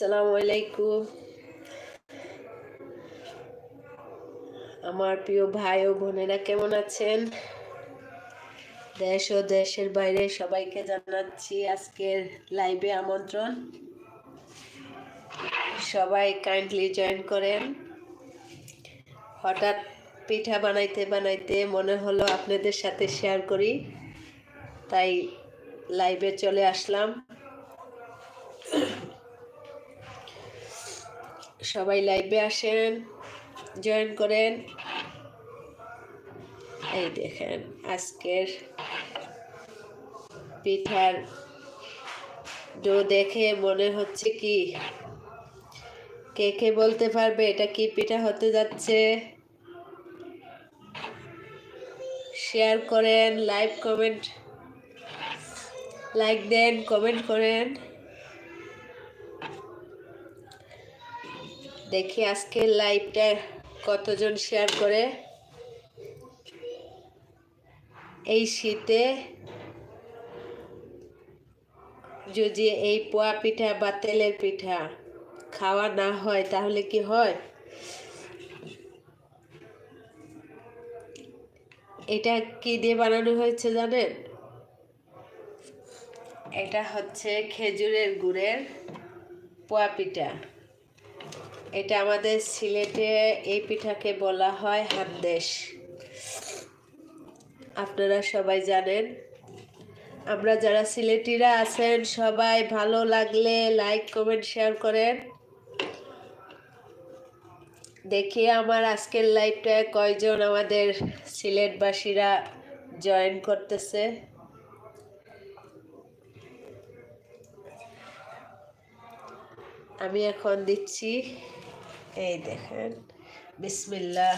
আসসালামু আলাইকুম। আমার প্রিয় ভাই ও বোনেরা কেমন আছেন? দেশ ও দেশের বাইরে সবাইকে জানাচ্ছি আজকের লাইভে আমন্ত্রণ। সবাই কাইন্ডলি জয়েন করেন। হঠাৎ পিঠা বানাইতে বানাইতে মনে হলো আপনাদের সাথে শেয়ার করি। তাই লাইভে চলে আসলাম। সবাই লাইভে আসেন জয়েন করেন। এই দেখেন, আজকের পিঠার ডো দেখে মনে হচ্ছে কি? কে কে বলতে পারবে এটা কি পিঠা হতে যাচ্ছে? শেয়ার করেন লাইভ কমেন্ট লাইক দেন কমেন্ট করেন। দেখি আজকের লাইভটা কতজন শেয়ার করে। এই শীতে যদি এই পোয়া পিঠা বা তেলের পিঠা খাওয়া না হয়, তাহলে কি হয়? এটা কি দিয়ে বানানো হয়েছে জানেন? এটা হচ্ছে খেজুরের গুড়ের পোয়া পিঠা। এটা আমাদের সিলেটে এই পিঠাকে বলা হয় হাতদেশ। আপনারা সবাই জানেন। আমরা যারা সিলেটিরা আছেন, সবাই ভালো লাগলে লাইক কমেন্ট শেয়ার করেন। দেখি আমার আজকের লাইভটায় কয়জন আমাদের সিলেটবাসীরা জয়েন করতেছে। আমি এখন দিচ্ছি। এই দেখেন, বিসমিল্লাহ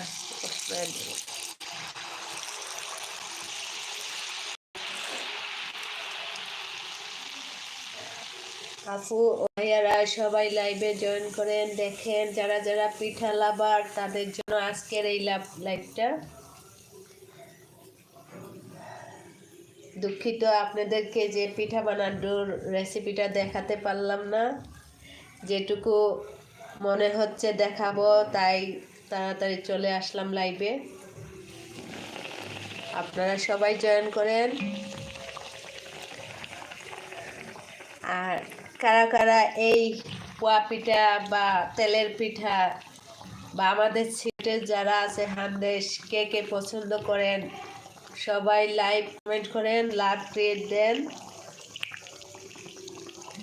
আপু ভাইয়ারা, সবাই লাইভে জয়েন করেন। দেখেন, যারা যারা পিঠা লাভার, তাদের জন্য আজকের এই লাভ লাইভটা দুঃখিত, আপনাদেরকে যে পিঠা বানানোর রেসিপিটা দেখাতে পারলাম না। যেটুকু মনে হচ্ছে দেখাবো, তাই তাড়াতাড়ি চলে আসলাম লাইভে আপনারা সবাই জয়েন করেন। আর কারা কারা এই পোয়া পিঠা বা তেলের পিঠা বা আমাদের সিটে যারা আছে হান্দেশ, কে কে পছন্দ করেন, সবাই লাইভ কমেন্ট করেন, লাভ ক্রিয়েট দেন।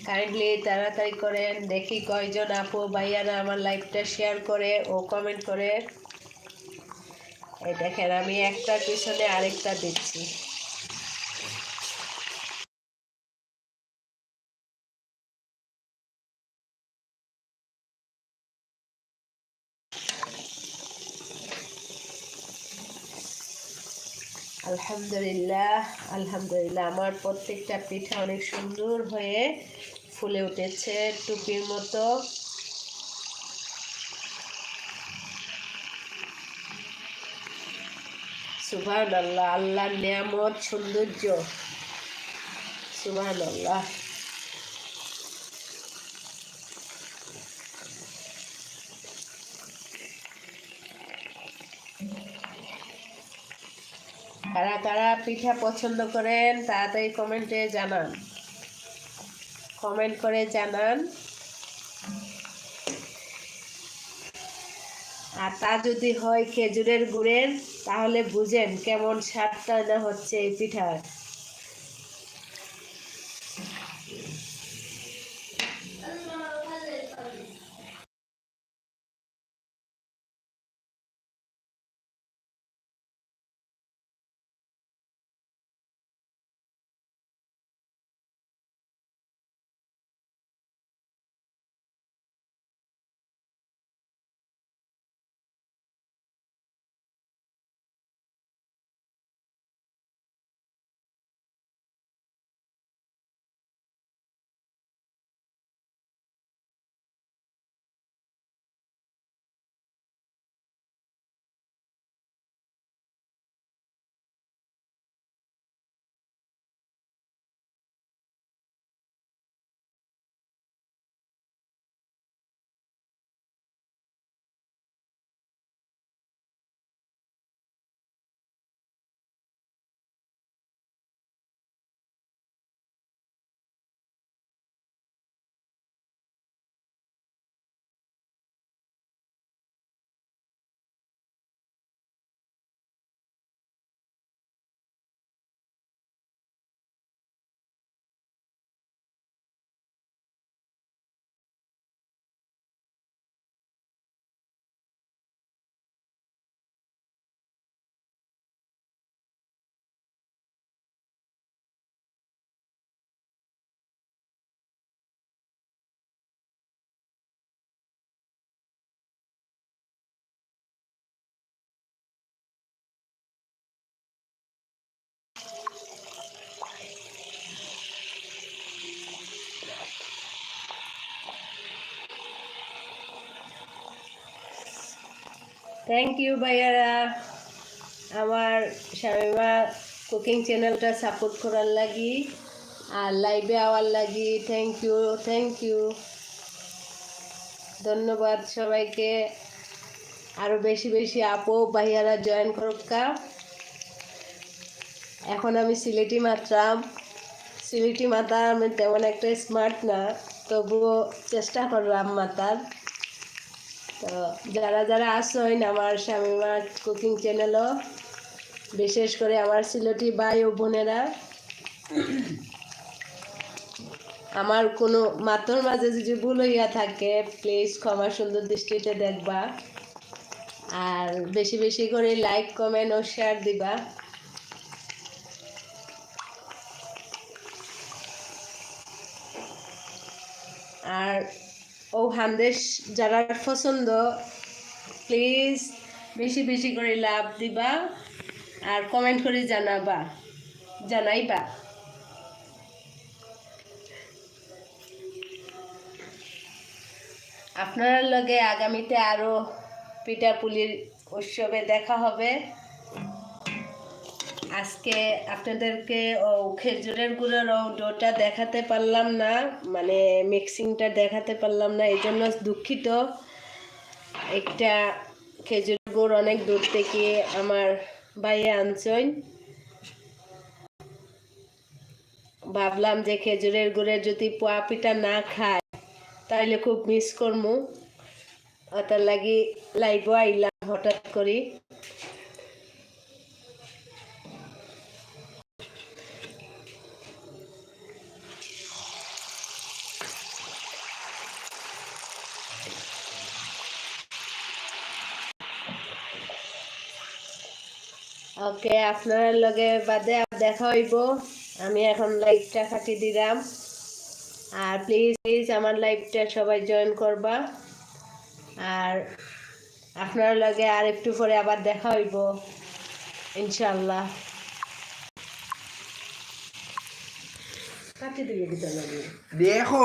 কাইন্ডলি তাড়াতাড়ি করেন, দেখি কয়জন আপু ভাইয়ারা আমার লাইভটা শেয়ার করে ও কমেন্ট করে। এই দেখেন, আমি একটার পিছনে আরেকটা দিচ্ছি। আলহামদুলিল্লাহ আলহামদুলিল্লাহ, আমার প্রত্যেকটা পিঠা অনেক সুন্দর হয়ে ফুলে উঠেছে টুপির মতো। সুভান আল্লাহ আল্লাহর নিয়ামত, সৌন্দর্য। সুভান আল্লাহ কারা কারা পিঠা পছন্দ করেন তাড়াতাড়ি কমেন্টে জানান। কমেন্ট করে জানান। আর তা যদি হয় খেজুরের গুড়ের, তাহলে বুঝেন কেমন স্বাদটা না হচ্ছে এই পিঠার। থ্যাংক ইউ ভাইয়ারা আমার শামিমা কুকিং চ্যানেলটা সাপোর্ট করার লাগি আর লাইভে আওয়ার লাগি। থ্যাংক ইউ থ্যাংক ইউ ধন্যবাদ সবাইকে। আরও বেশি বেশি আপু, ভাইয়ারা জয়েন করুকা এখন আমি সিলেটি মাত্রাম। সিলেটি মাতা আমি তেমন একটা স্মার্ট না, তবুও চেষ্টা করলাম মাতার। তো যারা যারা আসেন আমার স্বামীমা কুকিং চ্যানেলও বিশেষ করে আমার সিলেটি ভাই ও বোনেরা, আমার কোনো মাতর মাঝে যদি ভুল হইয়া থাকে প্লিজ ক্ষমা সুন্দর দৃষ্টিতে দেখবা। আর বেশি বেশি করে লাইক কমেন্ট ও শেয়ার দিবা। আর ও হান্দেশ যারা পছন্দ প্লিজ বেশি বেশি করে লাভ দিবা আর কমেন্ট করে জানাবা, জানাইবা। আপনার লগে আগামীতে আরও পিঠাপুলির উৎসবে দেখা হবে। আজকে আপনাদেরকে, ও, খেজুরের গুঁড়োর ডোটা দেখাতে পারলাম না মানে মিক্সিংটা দেখাতে পারলাম না, এই জন্য দুঃখিত। একটা খেজুর গুড় অনেক দূর থেকে আমার বাইরে আনছই ভাবলাম যে খেজুরের গুড়ের যদি পোয়া পিঠা না খায় তাইলে খুব মিস করমু। ওটার লাগি লাইব আইলাম হঠাৎ করি ওকে, আপনার লগে বাদে দেখা হইব। আমি এখন লাইভটা কাটি দিলাম। আর প্লিজ প্লিজ আমার লাইভটা সবাই জয়েন করবা। আর আপনার লগে আর একটু পরে আবার দেখা হইব ইনশাল্লাহ কাটি দিয়ে দিতে লাগে দেখো